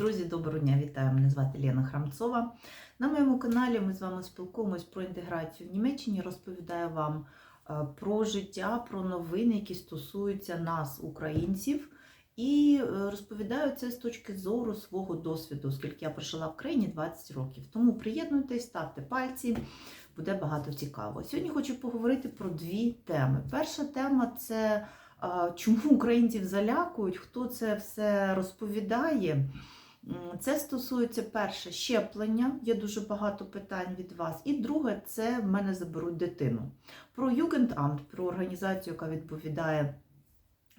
Друзі, доброго дня! Вітаю! Мене звати Лена Храмцова. На моєму каналі ми з вами спілкуємось про інтеграцію в Німеччині. Розповідаю вам е, про життя, про новини, які стосуються нас, українців. І е, розповідаю це з точки зору свого досвіду, оскільки я прожила в країні 20 років. Тому приєднуйтесь, ставте пальці, буде багато цікаво. Сьогодні хочу поговорити про дві теми. Перша тема це чому українців залякують, хто це все розповідає. Це стосується перше щеплення. Є дуже багато питань від вас. І друге, це в мене заберуть дитину. Про Югендамт, про організацію, яка відповідає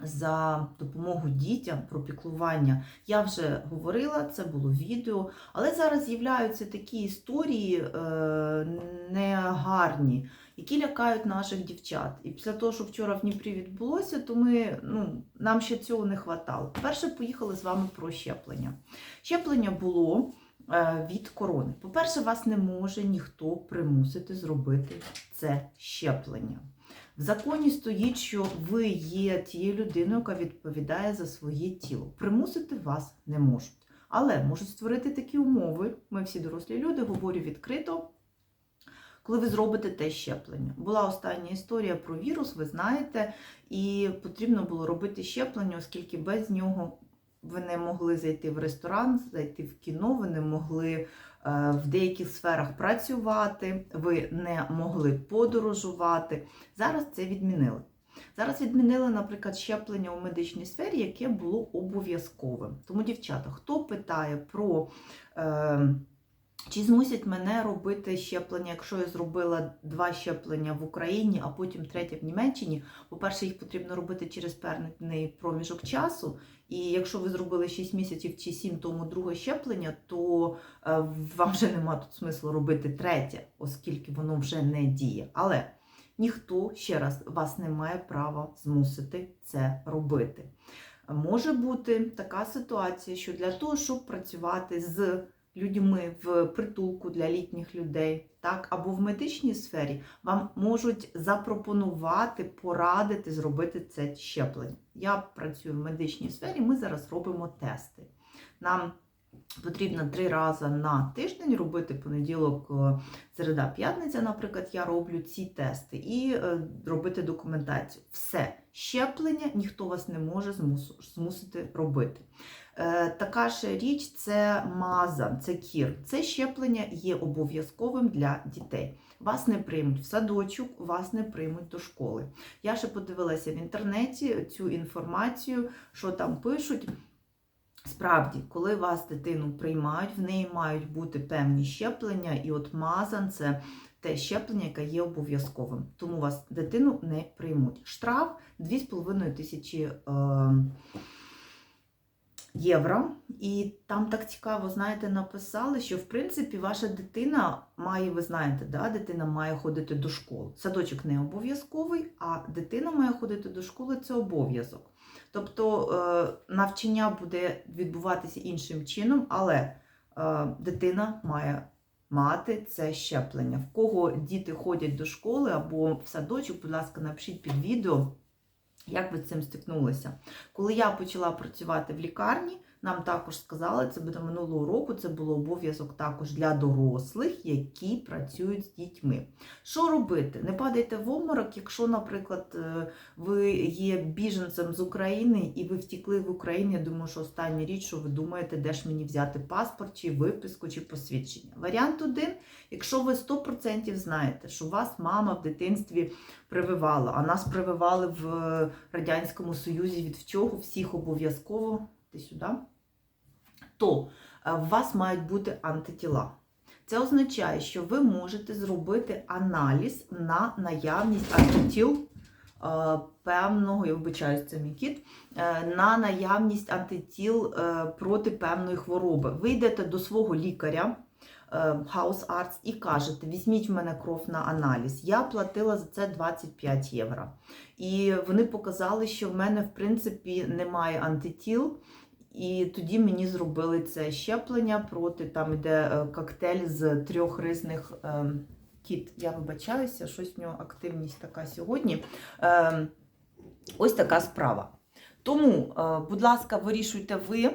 за допомогу дітям, про піклування. Я вже говорила, це було відео, але зараз з'являються такі історії е, негарні, які лякають наших дівчат. І після того, що вчора в Дніпрі відбулося, то ми, ну, нам ще цього не хватало. Перше, поїхали з вами про щеплення. Щеплення було е, від корони. По-перше, вас не може ніхто примусити зробити це щеплення. В законі стоїть, що ви є тією людиною, яка відповідає за своє тіло. Примусити вас не можуть. Але можуть створити такі умови. Ми всі дорослі люди, говорю відкрито. Коли ви зробите те щеплення. Була остання історія про вірус, ви знаєте, і потрібно було робити щеплення, оскільки без нього ви не могли зайти в ресторан, зайти в кіно, ви не могли е, в деяких сферах працювати, ви не могли подорожувати. Зараз це відмінили. Зараз відмінили, наприклад, щеплення у медичній сфері, яке було обов'язковим. Тому, дівчата, хто питає про. Е, чи змусять мене робити щеплення, якщо я зробила два щеплення в Україні, а потім третє в Німеччині? По-перше, їх потрібно робити через певний проміжок часу. І якщо ви зробили 6 місяців чи 7 тому друге щеплення, то е, вам вже нема тут смислу робити третє, оскільки воно вже не діє. Але ніхто ще раз вас не має права змусити це робити. Може бути така ситуація, що для того, щоб працювати з людьми в притулку для літніх людей, так, або в медичній сфері, вам можуть запропонувати, порадити зробити це щеплення. Я працюю в медичній сфері, ми зараз робимо тести. Нам Потрібно три рази на тиждень робити понеділок, е, середа, п'ятниця, наприклад, я роблю ці тести і е, робити документацію. Все, щеплення ніхто вас не може змусити робити. Е, Така ж річ це маза, це кір. Це щеплення є обов'язковим для дітей. Вас не приймуть в садочок, вас не приймуть до школи. Я ще подивилася в інтернеті цю інформацію, що там пишуть. Справді, коли вас дитину приймають, в неї мають бути певні щеплення, і от мазан це те щеплення, яке є обов'язковим. Тому вас дитину не приймуть. Штраф 2,5 тисячі е, євро. І там так цікаво, знаєте, написали, що в принципі ваша дитина має, ви знаєте, да, дитина має ходити до школи. Садочок не обов'язковий, а дитина має ходити до школи це обов'язок. Тобто е, навчання буде відбуватися іншим чином, але е, дитина має мати це щеплення. В кого діти ходять до школи або в садочок, будь ласка, напишіть під відео, як ви з цим стикнулися. Коли я почала працювати в лікарні, нам також сказали, це буде минулого року, це було обов'язок також для дорослих, які працюють з дітьми. Що робити? Не падайте в обморок, якщо, наприклад, е, ви є біженцем з України і ви втікли в Україну. Я думаю, що остання річ, що ви думаєте, де ж мені взяти паспорт, чи виписку, чи посвідчення. Варіант один, якщо ви 100% знаєте, що вас мама в дитинстві прививала, а нас прививали в Радянському Союзі від чого всіх обов'язково ти сюди, то е, у вас мають бути антитіла. Це означає, що ви можете зробити аналіз на наявність антитіл е, певного, я вибачаюсь, це мій кіт, е, на наявність антитіл е, проти певної хвороби. Ви йдете до свого лікаря, House Arts, і кажете, візьміть в мене кров на аналіз. Я платила за це 25 євро. І вони показали, що в мене, в принципі, немає антитіл. І тоді мені зробили це щеплення проти там іде е, коктейль з трьох різних е, кіт. Я вибачаюся, щось в нього активність така сьогодні. Е, ось така справа. Тому, е, будь ласка, вирішуйте ви.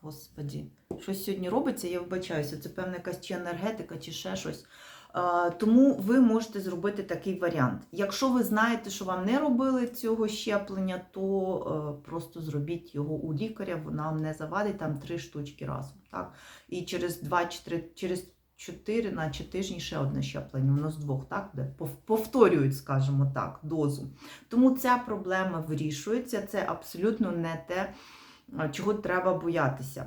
Господі, щось сьогодні робиться, я вибачаюся, це певна якась чи енергетика, чи ще щось. Е, Тому ви можете зробити такий варіант. Якщо ви знаєте, що вам не робили цього щеплення, то е, просто зробіть його у лікаря, вона вам не завадить там три штучки разом. Так? І через 2 чи 3, через 4 наче тижні ще одне щеплення, воно з двох, так? Де повторюють, скажімо так, дозу. Тому ця проблема вирішується, це абсолютно не те, чого треба боятися.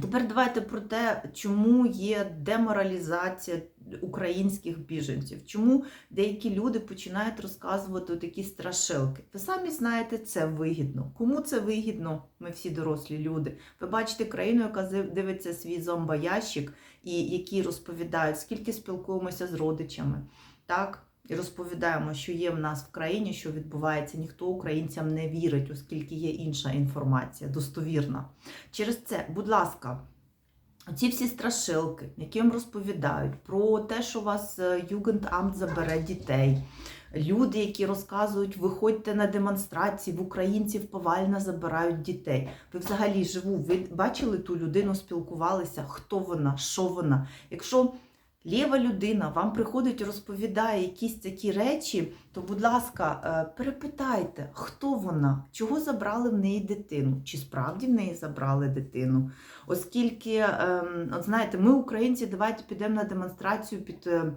Тепер давайте про те, чому є деморалізація українських біженців, чому деякі люди починають розказувати такі страшилки. Ви самі знаєте, це вигідно. Кому це вигідно? Ми всі дорослі люди. Ви бачите країну, яка дивиться свій зомбоящик, і які розповідають, скільки спілкуємося з родичами. Так? І розповідаємо, що є в нас в країні, що відбувається. Ніхто українцям не вірить, оскільки є інша інформація, достовірна. Через це, будь ласка, ці всі страшилки, які вам розповідають про те, що у вас Югендамт забере дітей. Люди, які розказують, виходьте на демонстрації, в українців повально забирають дітей. Ви взагалі живу, ви бачили ту людину, спілкувалися, хто вона, що вона. Якщо лєва людина вам приходить розповідає якісь такі речі, то, будь ласка, е, перепитайте, хто вона, чого забрали в неї дитину, чи справді в неї забрали дитину. Оскільки, ем, от знаєте, ми, українці, давайте підемо на демонстрацію під е,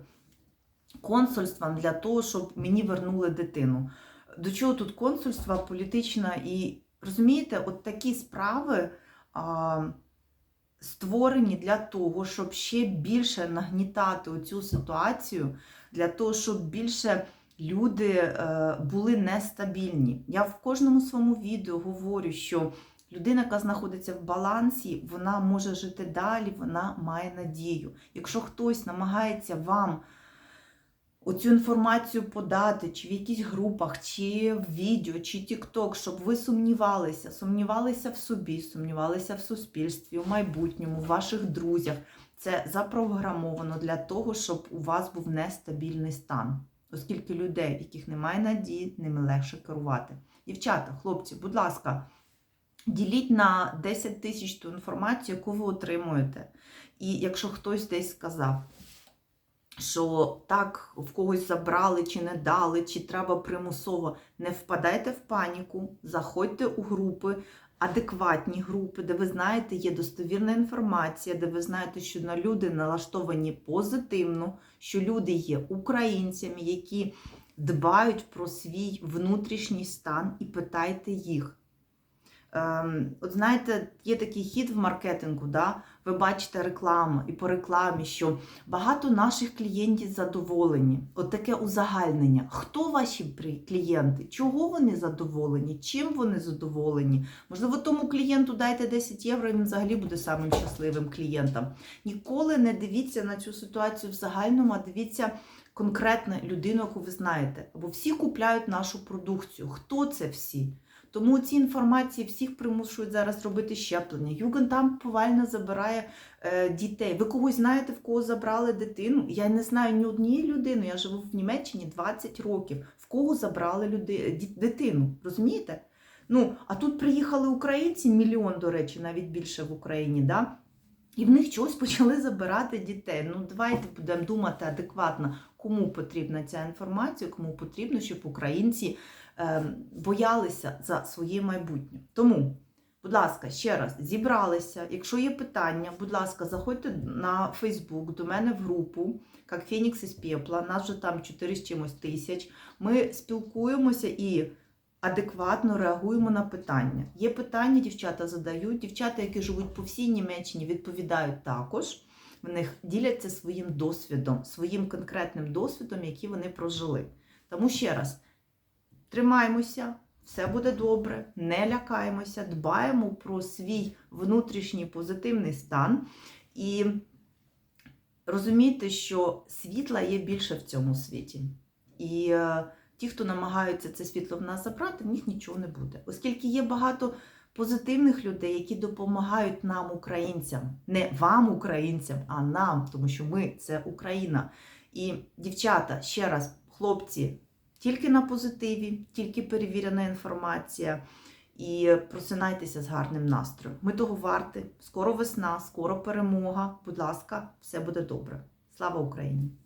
консульством для того, щоб мені вернули дитину. До чого тут консульство політична і розумієте, от такі справи. Створені для того, щоб ще більше нагнітати оцю ситуацію, для того, щоб більше люди е, були нестабільні. Я в кожному своєму відео говорю, що людина, яка знаходиться в балансі, вона може жити далі, вона має надію. Якщо хтось намагається вам оцю інформацію подати, чи в якихось групах, чи в відео, чи TikTok, щоб ви сумнівалися, сумнівалися в собі, сумнівалися в суспільстві, у майбутньому, в ваших друзях. Це запрограмовано для того, щоб у вас був нестабільний стан. Оскільки людей, яких немає надії, ними легше керувати. Дівчата, хлопці, будь ласка, діліть на 10 тисяч ту інформацію, яку ви отримуєте. І якщо хтось десь сказав, що так в когось забрали чи не дали, чи треба примусово. Не впадайте в паніку, заходьте у групи, адекватні групи, де ви знаєте, є достовірна інформація, де ви знаєте, що на люди налаштовані позитивно, що люди є українцями, які дбають про свій внутрішній стан, і питайте їх. Ем, от знаєте, є такий хід в маркетингу, да? ви бачите рекламу і по рекламі, що багато наших клієнтів задоволені. От таке узагальнення. Хто ваші клієнти? Чого вони задоволені? Чим вони задоволені? Можливо, тому клієнту дайте 10 євро, і він взагалі буде самим щасливим клієнтом. Ніколи не дивіться на цю ситуацію в загальному, а дивіться конкретно людину, яку ви знаєте. Бо всі купляють нашу продукцію. Хто це всі? Тому ці інформації всіх примушують зараз робити щеплення. Югентам повально забирає е, дітей. Ви когось знаєте, в кого забрали дитину? Я не знаю ні однієї людини. Я живу в Німеччині 20 років. В кого забрали люди, дитину? Розумієте? Ну, а тут приїхали українці, мільйон, до речі, навіть більше в Україні. Да? І в них чогось почали забирати дітей. Ну, давайте будемо думати адекватно, кому потрібна ця інформація, кому потрібно, щоб українці ем, боялися за своє майбутнє. Тому, будь ласка, ще раз зібралися. Якщо є питання, будь ласка, заходьте на Фейсбук до мене в групу, як Фенікс із Пепла. Нас вже там 4 з чимось тисяч. Ми спілкуємося і адекватно реагуємо на питання. Є питання, дівчата задають. Дівчата, які живуть по всій Німеччині, відповідають також. В них діляться своїм досвідом, своїм конкретним досвідом, який вони прожили. Тому ще раз. Тримаймося, все буде добре, не лякаємося, дбаємо про свій внутрішній позитивний стан і розумійте, що світла є більше в цьому світі. І е, ті, хто намагаються це світло в нас забрати, в них нічого не буде. Оскільки є багато позитивних людей, які допомагають нам, українцям, не вам, українцям, а нам, тому що ми це Україна. І дівчата, ще раз, хлопці, тільки на позитиві, тільки перевірена інформація. і просинайтеся з гарним настроєм. Ми того варти. Скоро весна, скоро перемога. Будь ласка, все буде добре. Слава Україні!